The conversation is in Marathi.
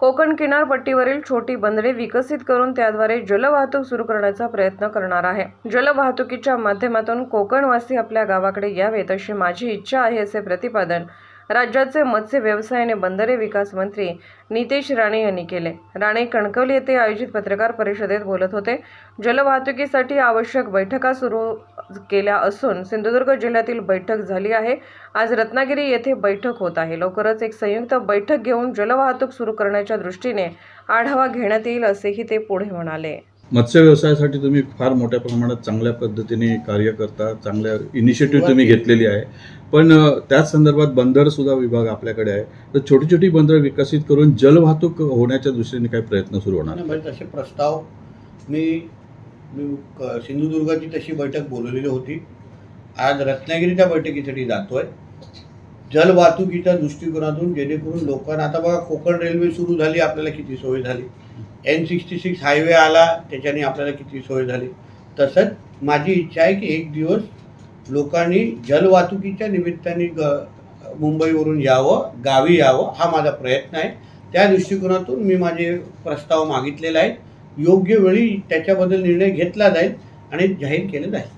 कोकण किनारपट्टीवरील छोटी बंदरे विकसित करून त्याद्वारे जलवाहतूक सुरू करण्याचा प्रयत्न करणार आहे. जलवाहतुकीच्या माध्यमातून कोकणवासी आपल्या गावाकडे यावेत अशी माझी इच्छा आहे असे प्रतिपादन राज्याचे मत्स्य व्यवसाय आणि बंदरे विकास मंत्री नितेश राणे यांनी केले. राणे कणकवली येथे आयोजित पत्रकार परिषदेत बोलत होते. जलवाहतुकीसाठी आवश्यक बैठका सुरू केल्या असून सिंधुदुर्ग जिल्ह्यातील बैठक झाली आहे. आज रत्नागिरी येथे बैठक होत आहे. लवकरच एक संयुक्त बैठक घेऊन जलवाहतूक सुरू करण्याच्या दृष्टीने आढावा घेण्यात येईल असेही ते पुढे म्हणाले. मत्स्य व्यवसायासाठी तुम्ही फार मोठ्या प्रमाणात चांगल्या पद्धतीने कार्य करता चांगल्या इनिशिएटिव्ह तुम्ही घेतलेली आहे. पण त्याच संदर्भात बंदर सुद्धा विभाग आपल्याकडे आहे. तर छोटी छोटी बंदरं विकसित करून जलवाहतूक होण्याच्या दृष्टीने काही प्रयत्न सुरू होणार? नाही, म्हणजे तसे प्रस्ताव मी मी क- सिंधुदुर्गाची तशी बैठक बोलवलेली होती. आज रत्नागिरी त्या बैठकीसाठी जातोय. जलवाहतुकीच्या दृष्टिकोनातून जेणेकरून लोकांना आता बघा कोकण रेल्वे सुरू झाली आपल्याला किती सोय झाली. एन सिक्स्टी सिक्स हायवे आला त्याच्याने आपल्याला किती सोय झाली. तसंच माझी इच्छा आहे की एक दिवस लोकांनी जलवाहतुकीच्या निमित्ताने ग मुंबईवरून यावं गावी यावं हा माझा प्रयत्न आहे. त्या दृष्टिकोनातून मी माझे प्रस्ताव मागितलेले आहेत. योग्य वेळी त्याच्याबद्दल निर्णय घेतला जाईल आणि जाहीर केले जाईल.